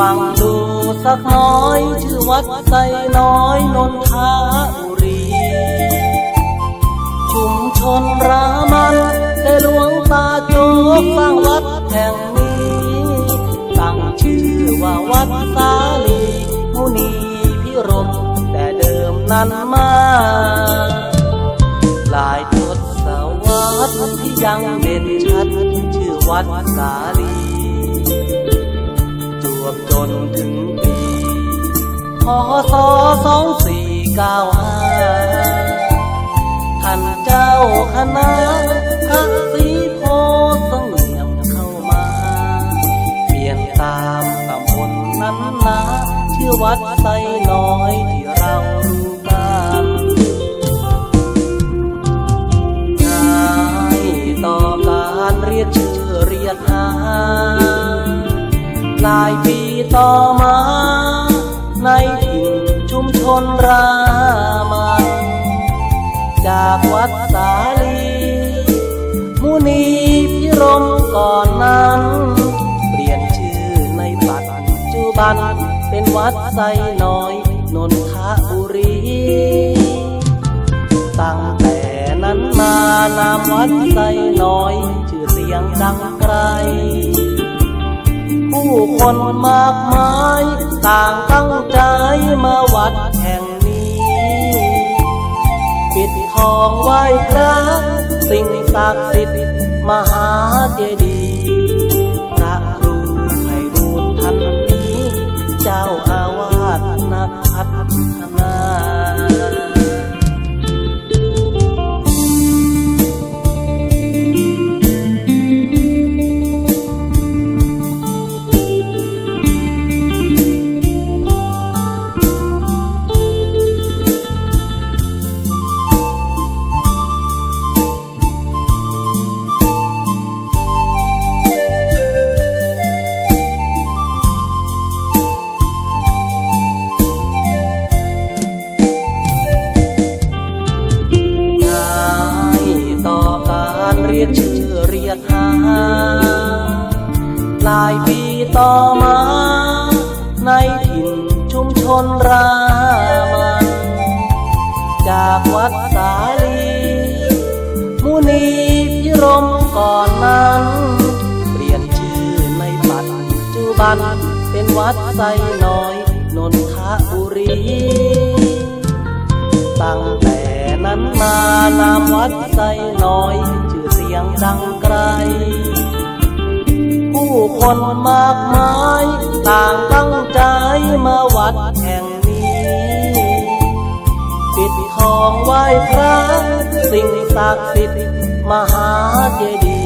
ฟังดูสักน้อย ชื่อวัดไซน้อยนนทบุรี ชุมชนรามันได้หลวงตาโจกสร้างวัดแห่งนี้ ตั้งชื่อว่าวัดสาลีมุนีพิรมแต่เดิมนั้นมาหลายทศวรรษที่ยังเด่นชัด ชื่อวัดสาลี วบจนถึงปีพศสองสี่เก้าห้าท่านเจ้าคณะพระศรีโพธิ์เงียมเข้ามา เปลี่ยนตามตำบลนั้นนะชื่อวัดไซน้อยที่เรารู้กันง่ายต่อการเรียกชื่อเรียกหา หลายปีต่อมา ในถิ่นชุมชนรามัน จากวัดสาลี มุนีพิรมก่อนนั้น เปลี่ยนชื่อในปัจจุบัน เป็นวัดไซน้อยนนทบุรี ตั้งแต่นั้นมานามวัดไซน้อย ชื่อเสียงดังไกล ผู้คนมากมาย ต่างตั้งใจมาวัดแห่งนี้ ปิดทองไหว้พระสิ่งศักดิ์สิทธิ์มหาเจดีย์ ยกชื่อเรียกหาหลายปีต่อมา ในถิ่นชุมชนรามัน จากวัดสาลี มุนีพิรมก่อนนั้น เปลี่ยนชื่อในปัจจุบัน เป็นวัดไซน้อยนนทบุรี ตั้งแต่นั้นมานามวัดไซน้อยชื่อเสียงดังไกล ผู้คนมากมาย ต่างตั้งใจมาวัดแห่งนี้ ปิดทองไหว้พระ สิ่งศักดิ์สิทธิ์มหาเจดีย์